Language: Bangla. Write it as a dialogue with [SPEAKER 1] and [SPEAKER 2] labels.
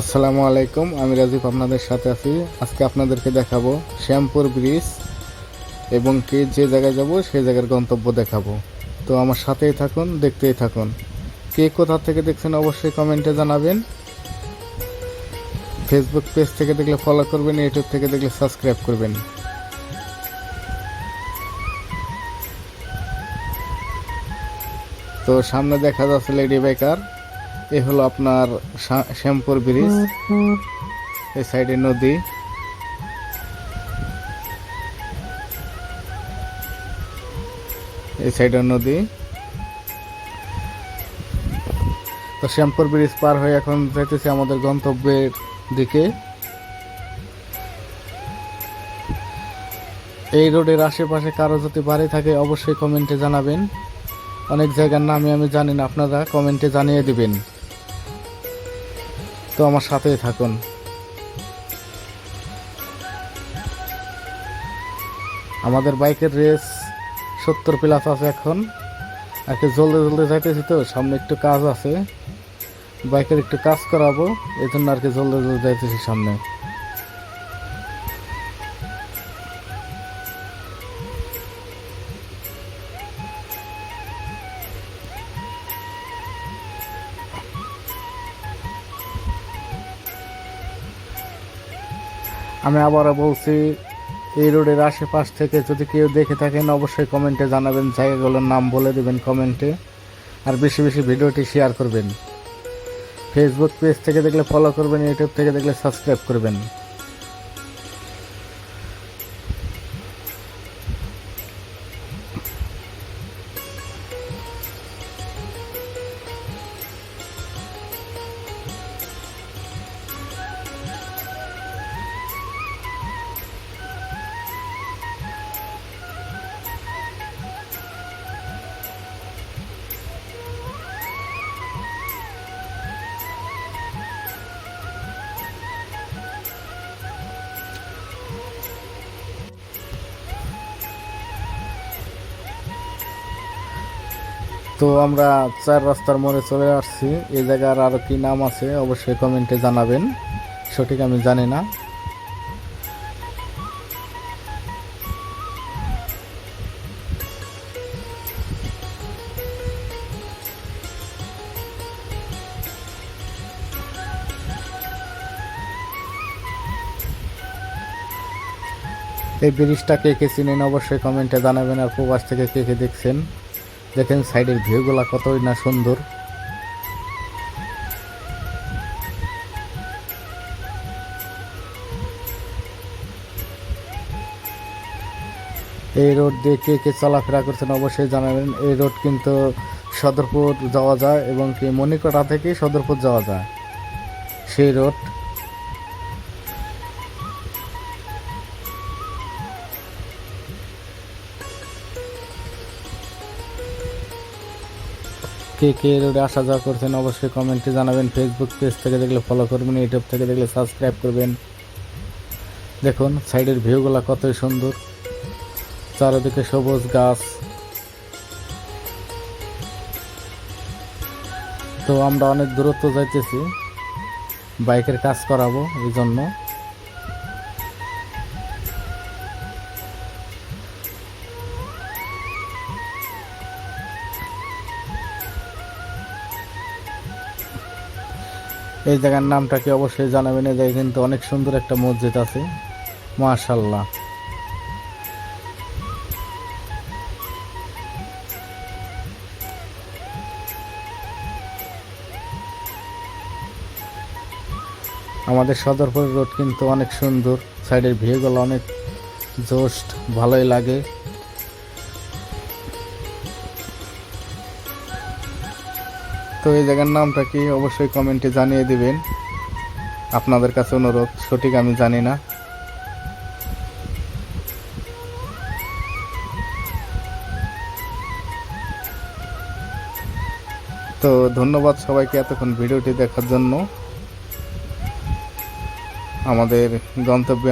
[SPEAKER 1] আসসালামু আলাইকুম, আমি রাজীব আপনাদের সাথে আছি। আজকে আপনাদেরকে দেখাবো শ্যামপুর ব্রিজ এবং কি যে জায়গায় যাব সেই জায়গার গন্তব্য দেখাবো। তো আমার সাথেই থাকুন, দেখতেই থাকুন। কে কোথা থেকে দেখছেন অবশ্যই কমেন্টে জানাবেন। ফেসবুক পেজ থেকে দেখলে ফলো করবেন ইউটিউব থেকে দেখলে সাবস্ক্রাইব করবেন। তো সামনে দেখা যাচ্ছে লেডি বাইকার এ হলো আপনার শ্যামপুর ব্রিজ। এই সাইডে নদী। এই সাইডে নদী। তো শ্যামপুর ব্রিজ পার হয়ে এখন যাইতেছি আমাদের গন্তব্যের দিকে। এই রোডের আশেপাশে কারও যদি বাড়ি থাকে অবশ্যই কমেন্টে জানাবেন। অনেক জায়গার নামে আমি জানি না, আপনারা কমেন্টে জানিয়ে দিবেন। তো আমার সাথেই থাকুন। আমাদের বাইকের রেস সত্তর প্লাস আছে এখন। একটু জলদি জলদি যাইতেছি তো, সামনে একটু কাজ আছে। বাইকের একটু কাজ করাবো এই জন্য আর কি জলদি জলদি যাইতেছি সামনে। আমি আবারও বলছি, এই রোডের আশেপাশ থেকে যদি কেউ দেখে থাকেন, অবশ্যই কমেন্টে জানাবেন, জায়গাগুলোর নাম বলে দেবেন কমেন্টে। আর বেশি বেশি ভিডিওটি শেয়ার করবেন। ফেসবুক পেজ থেকে দেখলে ফলো করবেন ইউটিউব থেকে দেখলে সাবস্ক্রাইব করবেন। তো আমরা চার রাস্তার মোড়ে চলে আসছি। এই জায়গার আরও কি নাম আছে অবশ্যই কমেন্টে জানাবেন। সঠিক আমি জানি না। এই ব্রিজটা কে কে চিনেন অবশ্যই কমেন্টে জানাবেন আর প্রবাস থেকে কে কে দেখছেন। দেখেন সাইডের ভিউগুলা কতই না সুন্দর। এই রোড দিয়ে কে কে চলাফেরা করছেন অবশ্যই জানাবেন। এই রোড কিন্তু সদরপুর যাওয়া যায় এবং কি মণিকটা থেকে সদরপুর যাওয়া যায়। সেই রোড। কে কে রোডে আসা যাওয়া করছেন অবশ্যই কমেন্টে জানাবেন। ফেসবুক পেজ থেকে দেখলে ফলো করবেন ইউটিউব থেকে দেখলে সাবস্ক্রাইব করবেন। দেখুন সাইডের ভিউগুলো কতই সুন্দর। চারিদিকে সবুজ গাছ। তো আমরা অনেক দূরত্ব যাইতেছি। বাইকের কাজ করাবো, এই জন্য। এই জায়গার নামটা কি অবশ্যই জানাবেন, এই জায়গায় কিন্তু অনেক সুন্দর একটা মসজিদ আছে। মাশাল্লাহ আমাদের সদরপুর রোড কিন্তু অনেক সুন্দর, সাইডের ভিউগুলো অনেক জোস্ট ভালোই লাগে। তো এই জায়গার নামটা কি অবশ্যই কমেন্টে জানিয়ে দিবেন। আপনাদের কাছে অনুরোধ, সঠিক আমি জানি না। তো ধন্যবাদ সবাইকে এতক্ষণ ভিডিওটি দেখার জন্য। আমাদের গন্তব্যে